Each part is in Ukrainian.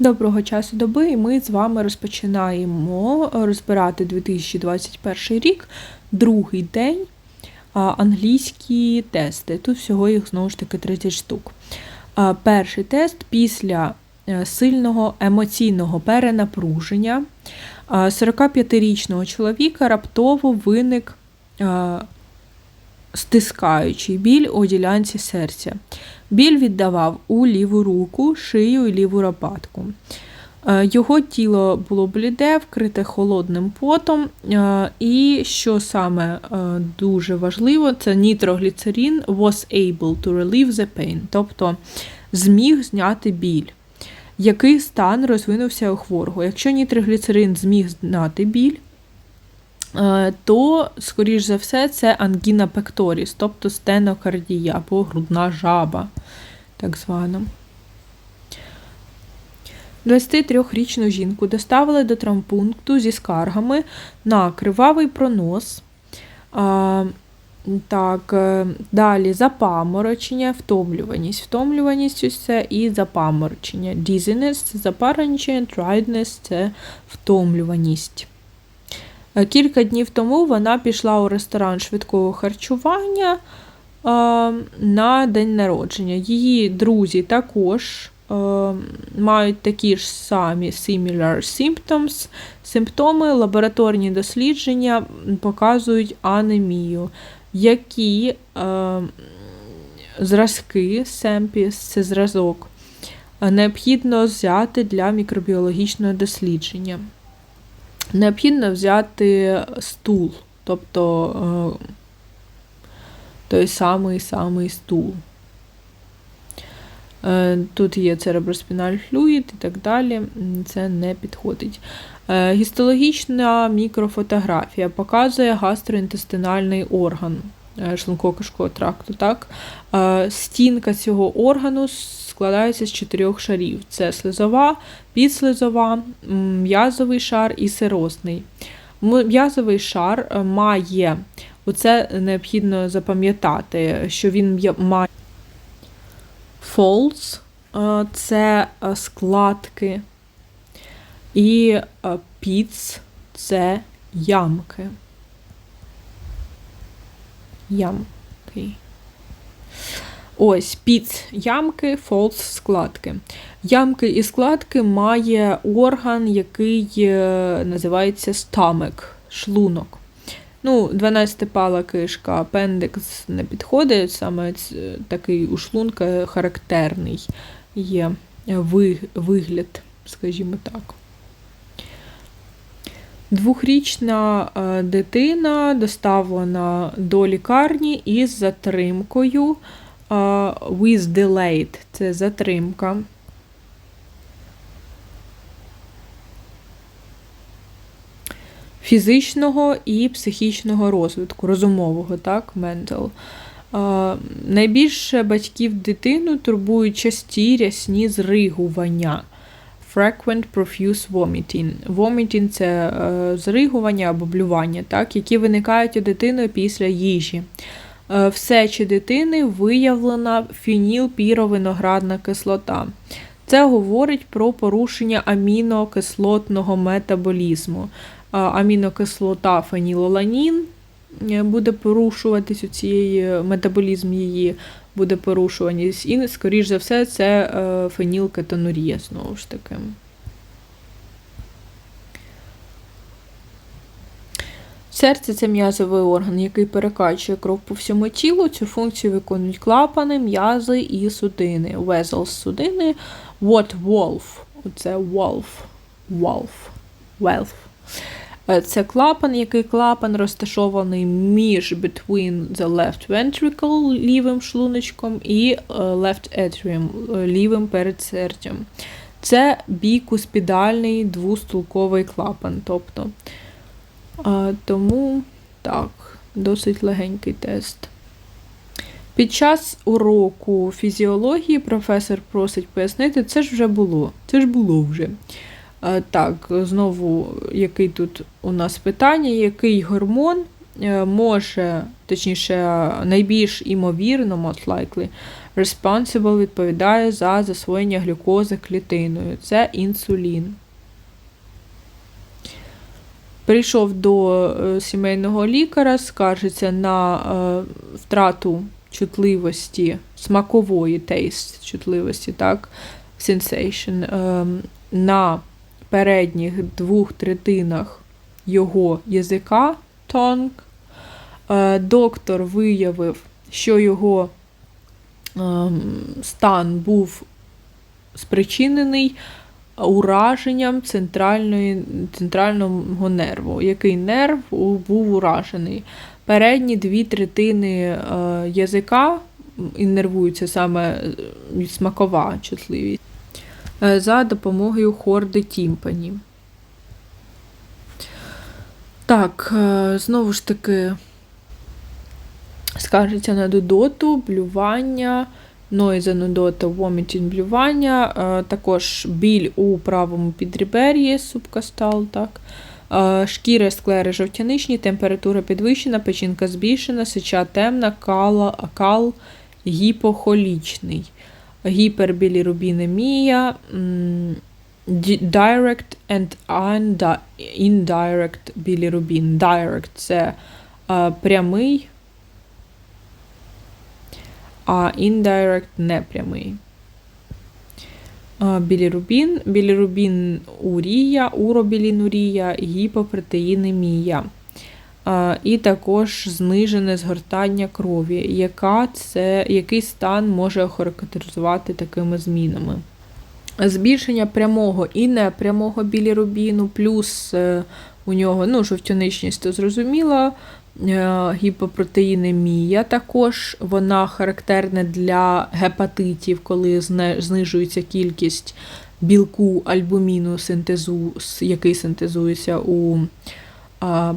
Доброго часу доби, і ми з вами розпочинаємо розбирати 2021 рік, другий день англійські тести. Тут всього їх знову ж таки 30 штук. Перший тест після е, сильного емоційного перенапруження 45-річного чоловіка раптово виник стискаючий біль у ділянці серця. Біль віддавав у ліву руку, шию і ліву лопатку. Е, Його тіло було бліде, вкрите холодним потом. е, І що саме е, дуже важливо, це нітрогліцерин was able to relieve the pain, тобто зміг зняти біль. Який стан розвинувся у хворого? Якщо нітрогліцерин зміг зняти біль, то, скоріш за все, це ангіна пекторіс, тобто стенокардія або грудна жаба, так звана. 23-річну жінку доставили до травмпункту зі скаргами на кривавий пронос. А, так, е, далі запаморочення, втомлюваність. Втомлюваність це і запаморочення. Dizziness – це запаморочення, tiredness – це втомлюваність. Е, Кілька днів тому вона пішла у ресторан швидкого харчування е, на день народження. Її друзі також е, мають такі ж самі similar symptoms. Симптоми, лабораторні дослідження показують анемію. Які зразки семпіс, це зразок, необхідно взяти для мікробіологічного дослідження. Необхідно взяти стул, тобто е, той самий самий стул. Е, Тут є цереброспіналь флюїд і так далі. Це не підходить. Е, Гістологічна мікрофотографія показує гастроінтестинальний орган е, шлунково-кишкового тракту. Так? Стінка цього органу складається з чотирьох шарів: це слизова, підслизова, м'язовий шар і сиросний. М'язовий шар е, має, оце необхідно запам'ятати, що він має folds, е, це е, складки, і pits – це ямки. Ямки. Ось піц ямки, фолс складки. Ямки і складки має орган, який е, називається стамик, шлунок. Ну, 12-пала кишка, апендикс не підходить, саме такий у шлунка характерний є вигляд, скажімо так. Двохрічна е, дитина доставлена до лікарні із затримкою е, with delayed – це затримка. Фізичного і психічного розвитку, розумового, так, mental. Е, найбільше батьків дитину турбують часті рясні зригування. Frequent profuse vomiting. Vomiting – це е, зригування або блювання, так, які виникають у дитини після їжі. Е, в сечі дитини виявлена фенілпіровиноградна кислота. Це говорить про порушення амінокислотного метаболізму. Амінокислота фенілаланін е, буде порушуватись у цієї метаболізм її буде порушуваність. І, скоріш за все, це е, фенілкетонурія, знову ж таки. Серце це м'язовий орган, який перекачує кров по всьому тілу. Цю функцію виконують клапани, м'язи і судини. Vessels – судини. What wolf? Оце wolf. Wolf. Е, Це клапан, який клапан розташований між between the left ventricle, лівим шлуночком, і е, left atrium, лівим передсердям. Це бікуспідальний двустулковий клапан. Тобто, е, тому так, досить легенький тест. Під час уроку фізіології професор просить пояснити, це ж вже було. Це ж було вже. Е, Так, знову, який тут у нас питання, який гормон е, може, точніше, найбільш імовірно, most likely, responsible відповідає за засвоєння глюкози клітиною. Це інсулін. Прийшов до е, сімейного лікаря, скаржиться на е, втрату чутливості, смакової taste чутливості, так, sensation, е, на передніх двох третинах його язика tongue. Е, доктор виявив, що його ем, стан був спричинений ураженням центральної, центрального нерву. Який нерв був уражений? Передні дві третини е, язика іннервуються саме е, смакова чутливість е, за допомогою хорди тімпані. Так, знову ж таки, скаржиться на дудоту, блювання, нойза нудота, вомітінг, блювання, е, також біль у правому підрібер'ї, субкастал, так. Е, Шкіра, склери жовтяничні, температура підвищена, печінка збільшена, сеча темна, кала, кал гіпохолічний. Гіпербілірубінемія, direct and indirect білірубін. Direct – це е, прямий, а indirect – непрямий. Білірубін, білірубін урія, уробілінурія, гіпопротеїнемія. І також знижене згортання крові, яка це, який стан може охарактеризувати такими змінами. Збільшення прямого і непрямого білірубіну, плюс е, у нього ну, жовтяничність, то зрозуміло, гіпопротеїнемія також, вона характерна для гепатитів, коли знижується кількість білку альбуміну, синтезу, який синтезується у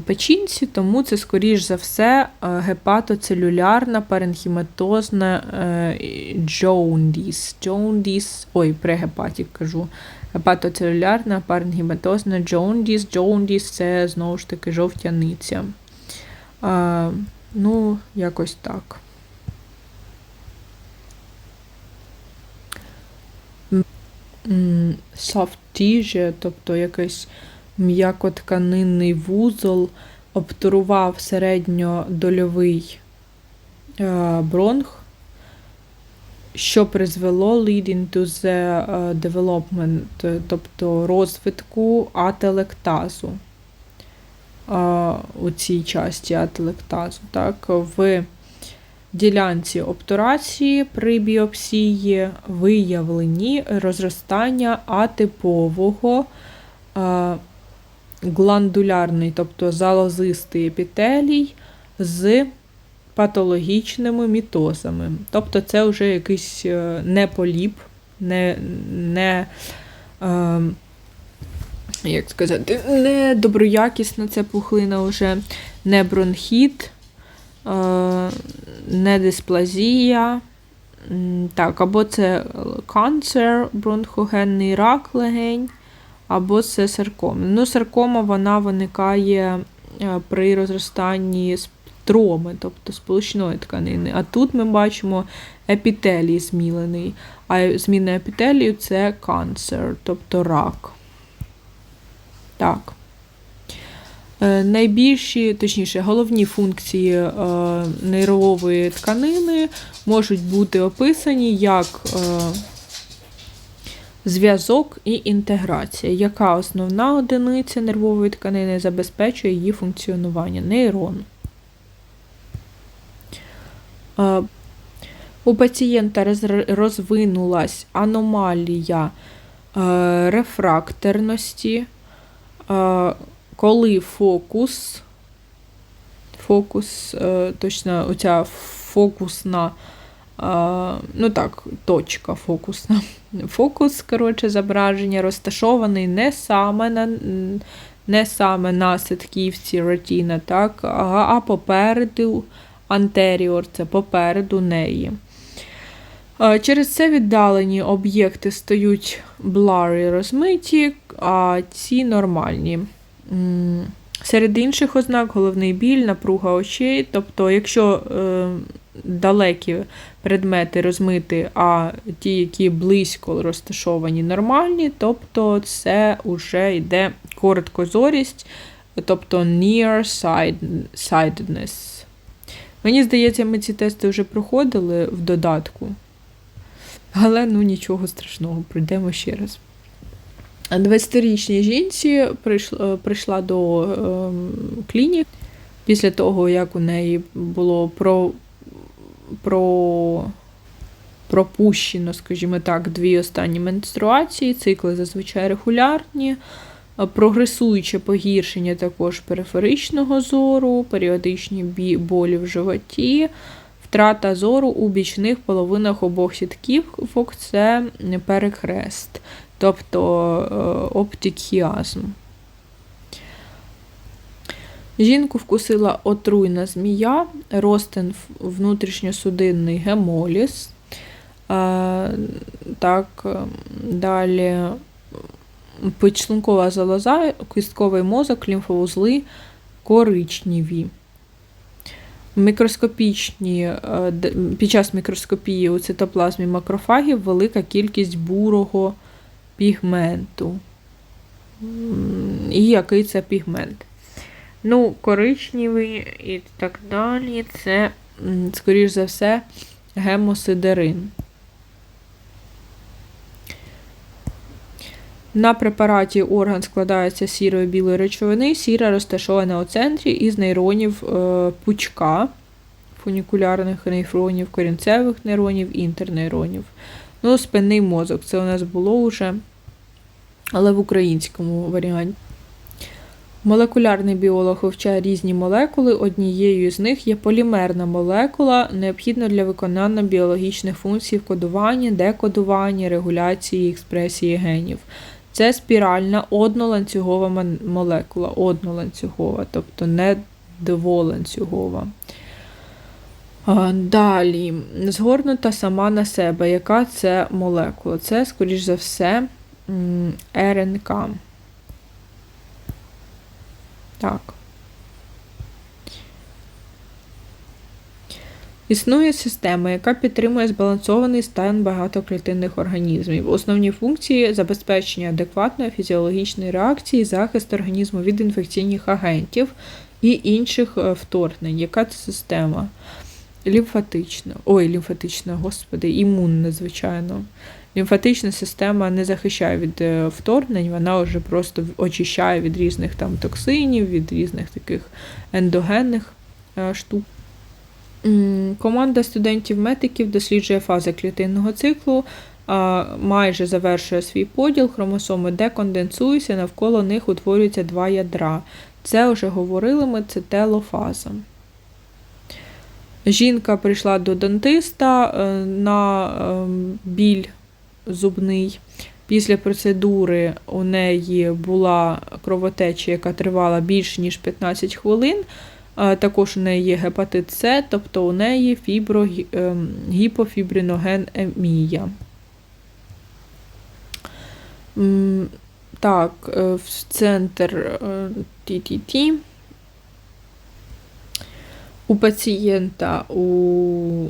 печінці, тому це, скоріш за все, гепатоцелюлярна паренхіматозна е, джоундіс. Джоундіс, ой, прегепатік кажу. Гепатоцелюлярна паренхіматозна джоундіс. Джоундіс це знову ж таки жовтяниця. А, ну, якось так. Tissue, тобто якийсь м'якотканинний вузол обтурував середньодольовий е, бронх, що призвело leading to the е, development, тобто розвитку ателектазу у цій часті ателектазу. Так, в ділянці обтурації при біопсії виявлені розростання атипового гландулярний, тобто залозистий епітелій з патологічними мітозами. Тобто це вже якийсь е, не поліп, не, не е, як сказати, не доброякісна ця пухлина вже, не бронхіт, е, не дисплазія. Так, або це канцер, бронхогенний рак легень, або це саркома. Ну, саркома вона виникає е, при розростанні строми, тобто сполучної тканини. А тут ми бачимо епітелій змілений. А зміна епітелію це канцер, тобто рак. Так. Е, Найбільші, точніше, головні функції е, нейрової тканини можуть бути описані як е, зв'язок і інтеграція. Яка основна одиниця нервової тканини забезпечує її функціонування? Нейрон. У пацієнта роз- розвинулась аномалія рефрактерності, коли фокус, фокус, е, точно оця фокусна, ну так, точка фокусна. Фокус, коротше, зображення розташований не саме на, не саме на ситківці ретіна, так, а попереду антеріор, це попереду неї. Е, Через це віддалені об'єкти стають blurry, розмиті, а ці нормальні. Серед інших ознак головний біль, напруга очей. Тобто, якщо е, далекі предмети розмити, а ті, які близько розташовані, нормальні, тобто це вже йде короткозорість, тобто near-sightedness. Мені здається, ми ці тести вже проходили в додатку. Але ну нічого страшного, пройдемо ще раз. 20-річній жінці прийшла, прийшла до е, клінік після того, як у неї було про, про, пропущено, скажімо так, дві останні менструації, цикли зазвичай регулярні, прогресуюче погіршення також периферичного зору, періодичні болі в животі. Втрата зору у бічних половинах обох сітків це перехрест тобто е, оптикіазм. Жінку вкусила отруйна змія, ростен внутрішньосудинний гемоліз. Е, так, Далі підшлункова залоза, кістковий мозок, лімфовузли коричневі. Мікроскопічні, Під час мікроскопії у цитоплазмі макрофагів велика кількість бурого пігменту. І який це пігмент? Ну, коричневий і так далі. Це, скоріш за все, гемосидерин. На препараті орган складається з сірої білої речовини, сіра розташована у центрі із нейронів е, пучка, фунікулярних нейронів, корінцевих нейронів, інтернейронів. Ну, спинний мозок. Це у нас було вже але в українському варіанті. Молекулярний біолог вивчає різні молекули. Однією з них є полімерна молекула, необхідна для виконання біологічних функцій в кодуванні, декодуванні, регуляції експресії генів. Це спіральна одноланцюгова молекула, одноланцюгова, тобто не дволанцюгова. Далі, згорнута сама на себе, яка це молекула? Це, скоріш за все, РНК. Так. Існує система, яка підтримує збалансований стан багатоклітинних організмів. Основні функції забезпечення адекватної фізіологічної реакції, захист організму від інфекційних агентів і інших е, вторгнень. Яка це система? Лімфатична. Ой, лімфатична, господи, імунна, звичайно. Лімфатична система не захищає від е, вторгнень, вона вже просто очищає від різних там токсинів, від різних таких ендогенних е, штук. Команда студентів-медиків досліджує фази клітинного циклу, майже завершує свій поділ, хромосоми деконденсуються, навколо них утворюються два ядра. Це вже говорили ми, це телофаза. Жінка прийшла до дантиста е, на ем, біль зубний. Після процедури у неї була кровотеча, яка тривала більше, ніж 15 хвилин. Також у неї є гепатит С, тобто у неї фібро, ем. Так, е, в центр ТТТ. Е, у пацієнта у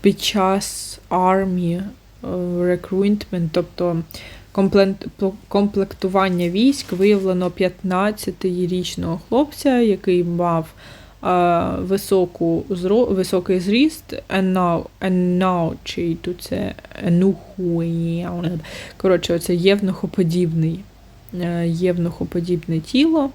під час армії recruitment, тобто комплектування військ виявлено 15-річного хлопця, який мав високу, високий зріст, енау, тут це енухує. Коротше, оце євнухоподібний, е, євнухоподібне тіло.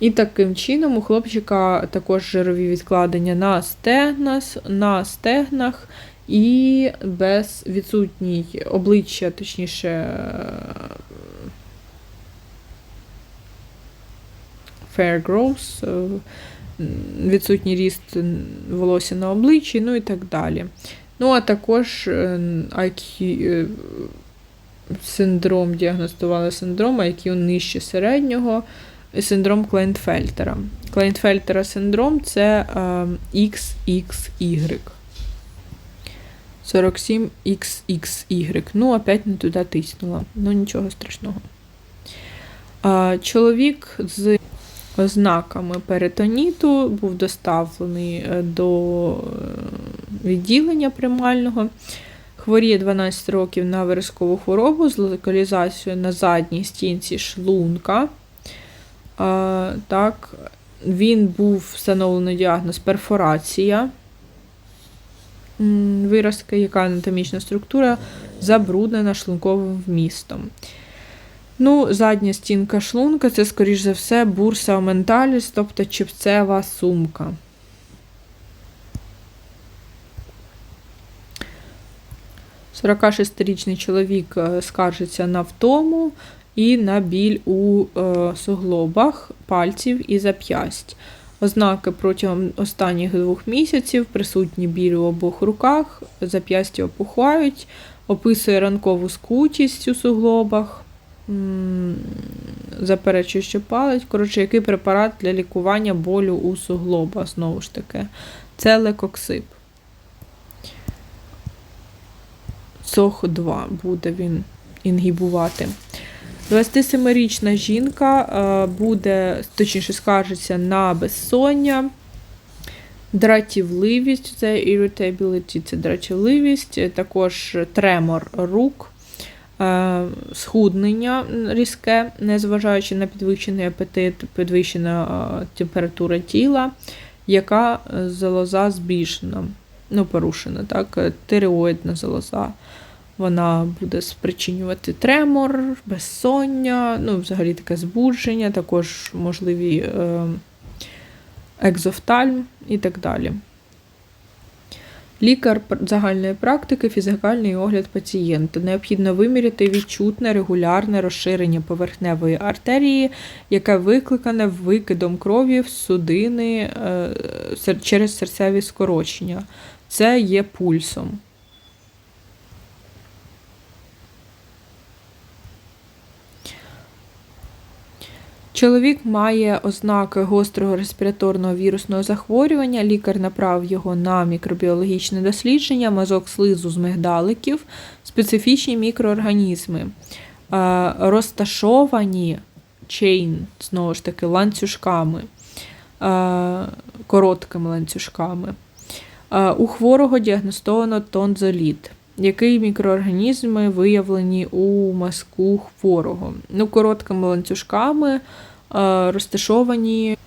І таким чином у хлопчика також жирові відкладення на стегнах, на стегнах і без відсутній обличчя, точніше, fair growth, е, відсутній ріст волосся на обличчі, ну і так далі. Ну, а також IQ, е, синдром, діагностували синдром, IQ нижче середнього, синдром Клейнфельтера. Клейнфельтера синдром це XXY. 47XXY. Ну, опять не туди тиснула. Ну, нічого страшного. Чоловік з ознаками перитоніту був доставлений е, до е, відділення приймального. Хворіє 12 років на виразкову хворобу з локалізацією на задній стінці шлунка. А, так, Він був встановлений діагноз перфорація виразки, яка анатомічна структура забруднена шлунковим вмістом. Ну, Задня стінка шлунка це, скоріш за все, бурса оменталіс, тобто чіпцева сумка. Сорокашестирічний чоловік е, скаржиться на втому і на біль у е, суглобах пальців і зап'ясть. Ознаки протягом останніх двох місяців присутні біль у обох руках, зап'ястя опухають, описує ранкову скутість у суглобах, заперечує, що палить. Коротше, який препарат для лікування болю у суглобах, знову ж таки, це лекоксип. сох 2 буде він інгібувати. 27-річна жінка е, буде, точніше, скаржиться на безсоння, дратівливість, це irritability, це дратівливість, також тремор рук, е, схуднення різке, незважаючи на підвищений апетит, підвищена е, температура тіла, яка залоза збільшена, ну, порушена, так, тиреоїдна залоза. Вона буде спричинювати тремор, безсоння, ну, взагалі таке збудження, також можливі е, екзофтальм і так далі. Лікар загальної практики, фізикальний огляд пацієнта. Необхідно виміряти відчутне регулярне розширення поверхневої артерії, яке викликане викидом крові в судини е, через серцеві скорочення. Це є пульсом. Чоловік має ознаки гострого респіраторного вірусного захворювання. Лікар направив його на мікробіологічне дослідження, мазок слизу з мигдаликів, специфічні мікроорганізми, розташовані чейн, знову ж таки, ланцюжками, короткими ланцюжками. У хворого діагностовано тонзоліт. Які мікроорганізми виявлені у мазку хворого? Ну, Короткими ланцюжками розташовані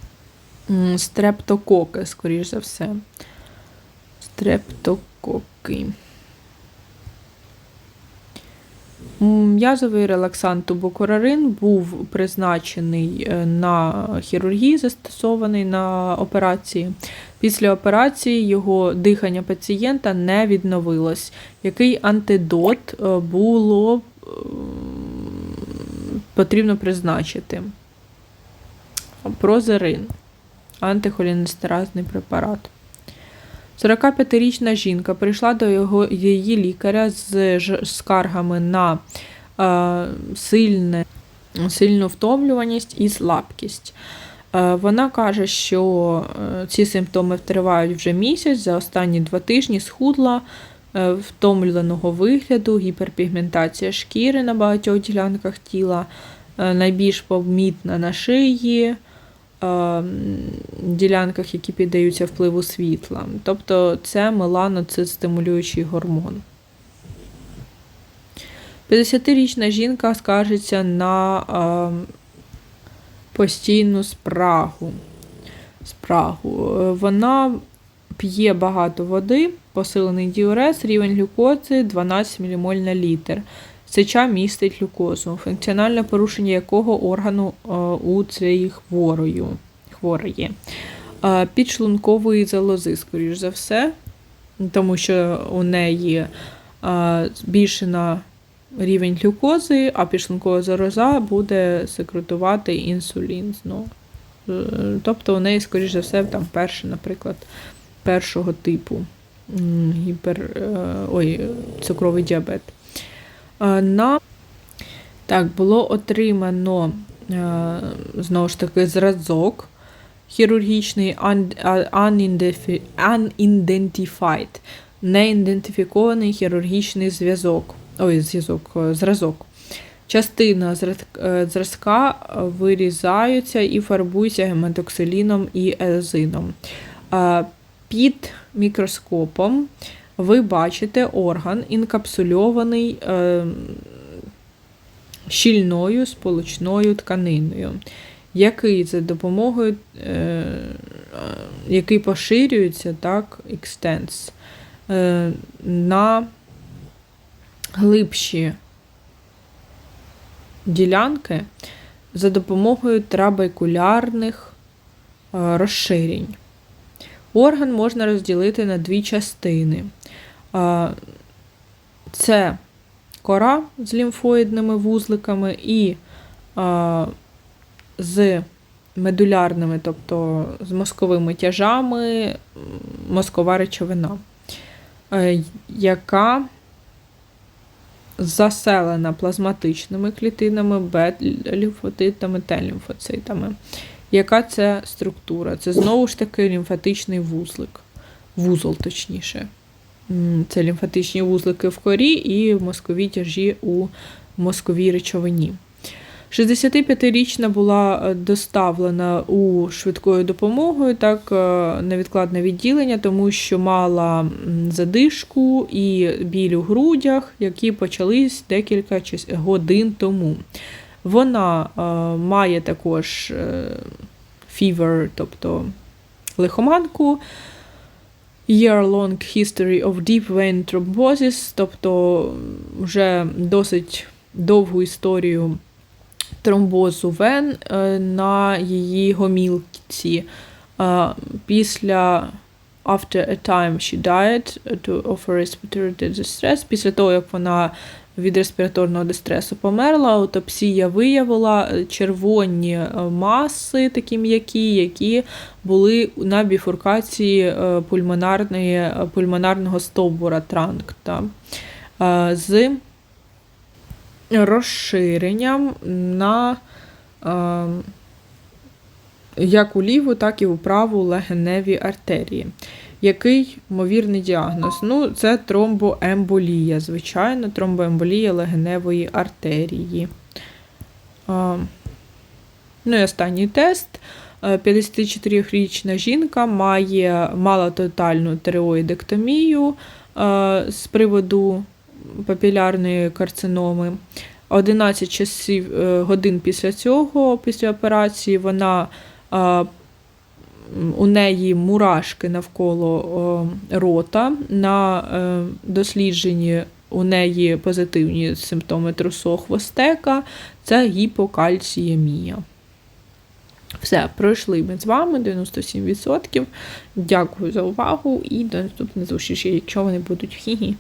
стрептококи, скоріш за все. Стрептококи. М'язовий релаксант тубокорарин був призначений е, на хірургії, застосований на операції. Після операції його дихання пацієнта не відновилось. Який антидот е, було потрібно призначити? Прозерин, антихолінестеразний препарат. 45-річна жінка прийшла до його, її лікаря з скаргами на е, сильне, сильну втомлюваність і слабкість. Е, вона каже, що е, ці симптоми тривають вже місяць, за останні два тижні схудла е, втомленого вигляду, гіперпігментація шкіри на багатьох ділянках тіла, е, найбільш помітна на шиї. Е, ділянках, які піддаються впливу світла. Тобто це меланоцит-стимулюючий гормон. 50-річна жінка скаржиться на е, постійну спрагу. спрагу. Е, вона п'є багато води, посилений діурез, рівень глюкози 12 ммоль на літр. Сеча містить глюкозу, функціональне порушення якого органу е, у цієї хворої. хворої. Е, підшлункової залози, скоріш за все, тому що у неї е, збільшена рівень глюкози, а підшлункова залоза буде секретувати інсулін знову. Тобто у неї, скоріш за все, там перший, наприклад, першого типу гіпер, ой, цукровий діабет. На так, було отримано знову ж таки зразок хірургічний unidentified, неідентифікований хірургічний зв'язок. Ой, зв'язок, зразок. Частина е, зразка вирізаються і фарбуються гематоксиліном і езином. Е, Під мікроскопом ви бачите орган, інкапсульований е, щільною сполучною тканиною, який за допомогою, е, який поширюється, так, extends, е, на глибші ділянки за допомогою трабекулярних е, розширень. Орган можна розділити на дві частини. Це кора з лімфоїдними вузликами і з медулярними, тобто з мозковими тяжами, мозкова речовина, е, яка заселена плазматичними клітинами, Б-лімфоцитами, Т-лімфоцитами. Яка це структура? Це знову ж таки лімфатичний вузлик. Вузол, точніше. Це лімфатичні вузлики в корі і мозкові тяжі у мозковій речовині. 65-річна була е, доставлена у швидкою допомогою, так, е, невідкладне відділення, тому що мала задишку і біль у грудях, які почались декілька годин тому. Вона е, має також е, тобто лихоманку, year-long history of deep vein thrombosis, тобто вже досить довгу історію тромбозу вен е, на її гомілці. Е, Після after a time she died to of respiratory distress, після того, як вона від респіраторного дистресу померла, аутопсія виявила е, червоні е, маси, такі м'які, які були на біфуркації е, пульмонарної, пульмонарного стовбура транкта з розширенням на е, як у ліву, так і у праву легеневі артерії. Який ймовірний діагноз? Ну, це тромбоемболія, звичайно, тромбоемболія легеневої артерії. Ну і останній тест. Е, 54-річна жінка має мала тотальну тиреоїдектомію е, з приводу папілярної карциноми. 11 часів е, годин після цього, після операції, вона е, у неї мурашки навколо рота. На е, дослідженні у неї позитивні симптоми трусохвостека, це гіпокальціємія. Все, пройшли ми з вами 97%. Дякую за увагу і до наступної зустрічі, якщо вони будуть хі-хі.